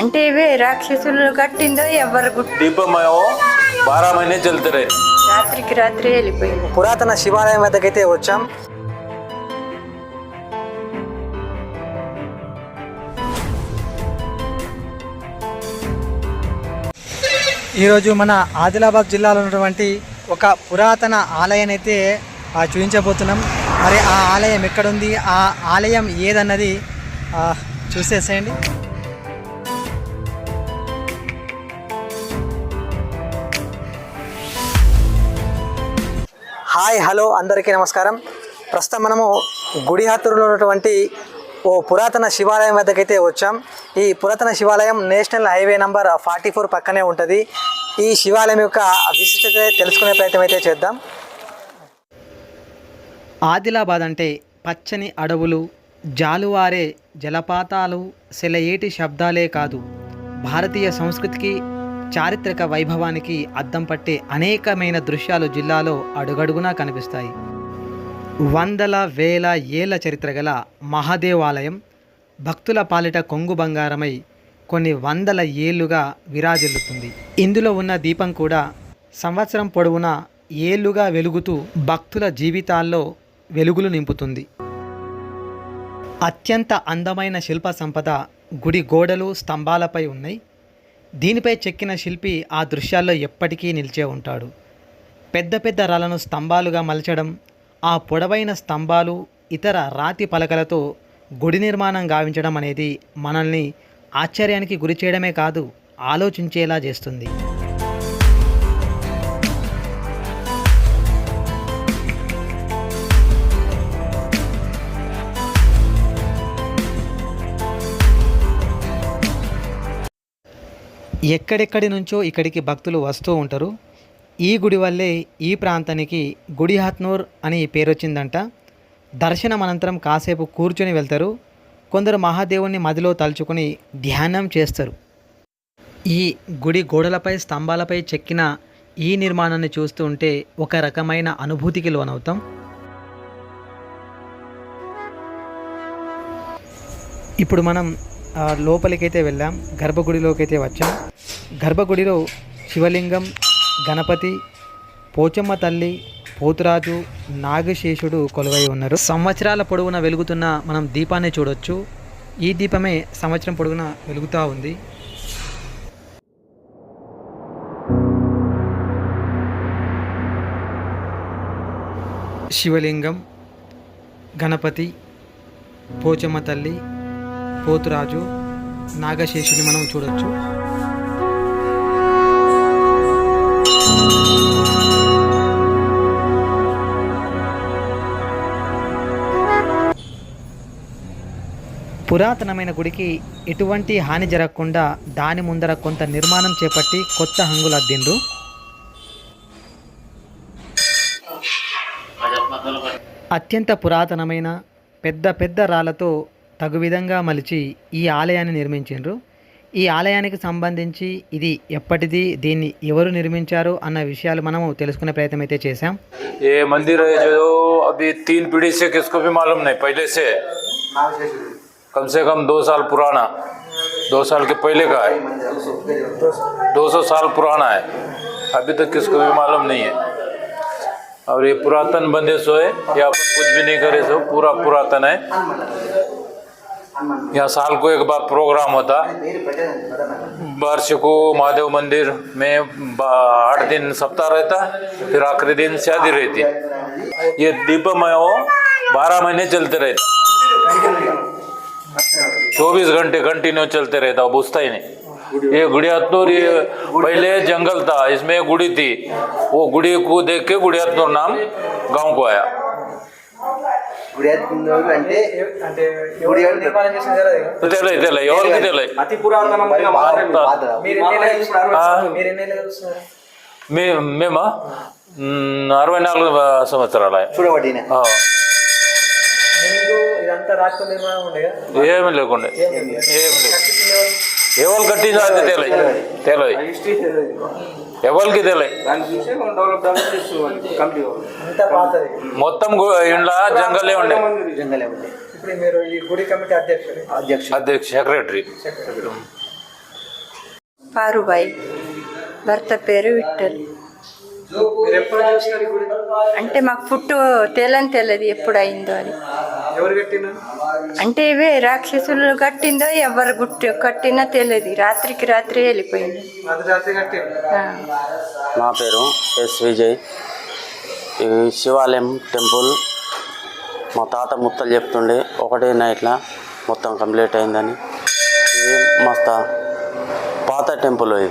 అంటే ఇవే రాక్షసులు కట్టిందో ఎవరు దీపమయో బారా రాత్రికి రాత్రి వెళ్ళిపోయింది. పురాతన శివాలయం వద్దకైతే వచ్చాం. ఈరోజు మన ఆదిలాబాద్ జిల్లాలో ఉన్నటువంటి ఒక పురాతన ఆలయాన్ని అయితే చూపించబోతున్నాం. మరి ఆ ఆలయం ఎక్కడుంది? ఆ ఆలయం ఏదన్నది చూసేసేయండి. హాయ్ హలో అందరికీ నమస్కారం. ప్రస్తుతం మనము గుడిహత్తురులో ఉన్నటువంటి ఓ పురాతన శివాలయం వద్దకైతే వచ్చాం. ఈ పురాతన శివాలయం national highway number forty four పక్కనే ఉంటుంది. ఈ శివాలయం యొక్క విశిష్టత తెలుసుకునే ప్రయత్నం అయితే చేద్దాం. ఆదిలాబాద్ అంటే పచ్చని అడవులు జాలువారే జలపాతాలు సెలయేటి శబ్దాలే కాదు. భారతీయ సంస్కృతికి చారిత్రక వైభవానికి అద్దం పట్టే అనేకమైన దృశ్యాలు జిల్లాలో అడుగడుగునా కనిపిస్తాయి. వందల వేల ఏళ్ళ చరిత్ర గల మహాదేవాలయం భక్తుల పాలిట కొంగు బంగారమై కొన్ని వందల ఏళ్ళుగా విరాజిల్లుతుంది. ఇందులో ఉన్న దీపం కూడా సంవత్సరం పొడవునా ఏళ్ళుగా వెలుగుతూ భక్తుల జీవితాల్లో వెలుగులు నింపుతుంది. అత్యంత అందమైన శిల్ప సంపద గుడి గోడలు స్తంభాలపై ఉన్నాయి. దీనిపై చెక్కిన శిల్పి ఆ దృశ్యాల్లో ఎప్పటికీ నిలిచే ఉంటాడు. పెద్ద పెద్ద రాళ్ళను స్తంభాలుగా మలచడం ఆ పొడవైన స్తంభాలు ఇతర రాతి పలకలతో గుడి నిర్మాణం గావించడం అనేది మనల్ని ఆశ్చర్యానికి గురి చేయడమే కాదు ఆలోచించేలా చేస్తుంది. ఎక్కడెక్కడి నుంచో ఇక్కడికి భక్తులు వస్తూ ఉంటారు. ఈ గుడి వల్లే ఈ ప్రాంతానికి గుడి హత్నూర్ అని పేరు వచ్చిందంట దర్శనం అనంతరం కాసేపు కూర్చొని వెళ్తారు. కొందరు మహాదేవుని మదిలో తలుచుకొని ధ్యానం చేస్తారు. ఈ గుడి గోడలపై స్తంభాలపై చెక్కిన ఈ నిర్మాణాన్ని చూస్తూ ఉంటే ఒక రకమైన అనుభూతికి లోనవుతాం. ఇప్పుడు మనం లోపలికైతే వెళ్ళాం. గర్భగుడిలోకి అయితే వచ్చాం. గర్భగుడిలో శివలింగం గణపతి పోచమ్మ తల్లి పోతురాజు నాగశేషుడు కొలువై ఉన్నారు. సంవత్సరాల పొడవున వెలుగుతున్న మనం దీపాన్ని చూడొచ్చు. ఈ దీపమే సంవత్సరం పొడవున వెలుగుతూ ఉంది. శివలింగం గణపతి పోచమ్మ తల్లి పోతురాజు నాగశేషుని మనం చూడొచ్చు. పురాతనమైన గుడికి ఎటువంటి హాని జరగకుండా దాని ముందర కొంత నిర్మాణం చేపట్టి కొత్త హంగులు అద్దిండు అత్యంత పురాతనమైన పెద్ద పెద్ద రాళ్ళతో తగు విధంగా మలిచి ఈ ఆలయాన్ని నిర్మించిండ్రు ఈ ఆలయానికి సంబంధించి ఇది ఎప్పటిది దీన్ని ఎవరు నిర్మించారు అన్న విషయాలు మనము తెలుసుకునే ప్రయత్నం అయితే చేశాం ये मंदिर है जो अभी तीन पीढ़ी से किसको भी मालूम नहीं पहले से कम से कम दो साल पुराना दो साल के पहले का है दो सौ साल पुराना है अभी तक किसको भी मालूम नहीं है और ये पुरातन बंदे सो है ये अपन कुछ भी नहीं करे सो पूरा पुरातन है यहाँ साल को एक बार प्रोग्राम होता। वार्षिक महादेव मंदिर में आठ दिन सप्ताह रहता, फिर आखिरी दिन शादी रहती। ये दीपम है बारह महीने चलते रहते। चौबीस घंटे कंटिन्यू चलते रहता बुझता ही नहीं। ये गुड़िया गुड़ियातनूर, ये पहले जंगल था, इसमें गुड़ी थी। वो गुड़ी को देख के गुड़ियातनूर नाम गाँव को आया। అంటే అంటే ఎవరికి అతి పురాతనమైన. మీరు మేమా? అరవై నాలుగు సంవత్సరాలు ఉండేగా ఏమీ లేకుండే. ఏమి లేదు. ఎవరు కట్టిందో అది తెలియదు. తెలియదు. ఎవరికి తెలియదు. మొత్తం ఇండ్ల జంగలే ఉండే. జంగలే ఉండే ఇప్పుడు మీరు ఈ గుడి కమిటీ అధ్యక్షుడు. అధ్యక్షుడు. అధ్యక్ష సెక్రటరీ. పారుబాయి. భర్త పేరు విఠల్. అంటే మాకు పుట్టు తెలని తెలియదు ఎప్పుడు అయిందో అది. కట్టినా అంటే ఇవే రాక్షసులు కట్టిందో ఎవరు గుట్టు కట్టినా తెలియదు రాత్రికి రాత్రి వెళ్ళిపోయింది. నా పేరు ఎస్ విజయ్. ఈ శివాలయం టెంపుల్ మా తాత ముత్తలు చెప్తుండే. ఒకటే నైట్లో మొత్తం కంప్లీట్ అయిందని. ఇది మస్త పాత టెంపుల్ ఇది.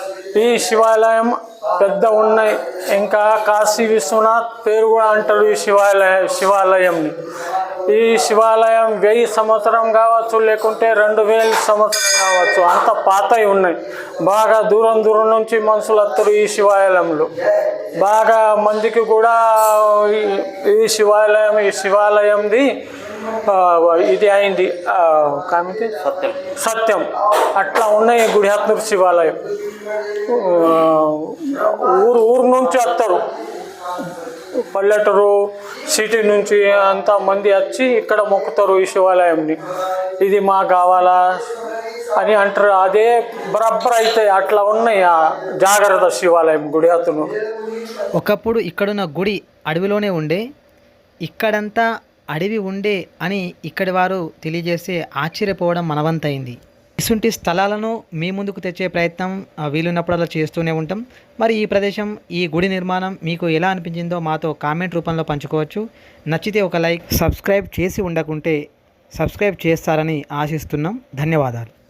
ఈ శివాలయం పెద్ద ఉన్నాయి. ఇంకా కాశీ విశ్వనాథ్ పేరు కూడా అంటారు ఈ శివాలయ శివాలయంని ఈ శివాలయం వెయ్యి సంవత్సరం కావచ్చు లేకుంటే రెండు వేల సంవత్సరం కావచ్చు. అంత పాతవి ఉన్నాయి. బాగా దూరం దూరం నుంచి మనుషులు వస్తారు ఈ శివాలయంలో. బాగా మందికి కూడా ఈ- ఈ శివాలయం ఈ శివాలయంది ఇది అయింది. ఆ, కామిటి సత్యం. సత్యం. అట్లా ఉన్నాయి గుడిహత్నూరు శివాలయం. ఊరు ఊరు నుంచి వస్తారు. పల్లెటూరు సిటీ నుంచి అంతా మంది వచ్చి ఇక్కడ మొక్కుతారు ఈ శివాలయంని. ఇది మా కావాలా అని అంటారు. అదే బరబ్బర్ అయితే అట్లా ఉన్నాయి ఆ జాగ్రత్త శివాలయం గుడి అతను ఒకప్పుడు ఇక్కడున్న గుడి అడవిలోనే ఉండే. ఇక్కడంతా అడవి ఉండే అని ఇక్కడి వారు తెలియజేస్తే ఆశ్చర్యపోవడం మనవంతైంది. ఇసుంటి స్థలాలను మీ ముందుకు తెచ్చే ప్రయత్నం వీలున్నప్పుడల్లా చేస్తూనే ఉంటాం. మరి ఈ ప్రదేశం ఈ గుడి నిర్మాణం మీకు ఎలా అనిపించిందో మాతో కామెంట్ రూపంలో పంచుకోవచ్చు. నచ్చితే ఒక లైక్ సబ్స్క్రైబ్ చేసి ఉండకుంటే సబ్స్క్రైబ్ చేస్తారని ఆశిస్తున్నాం. ధన్యవాదాలు.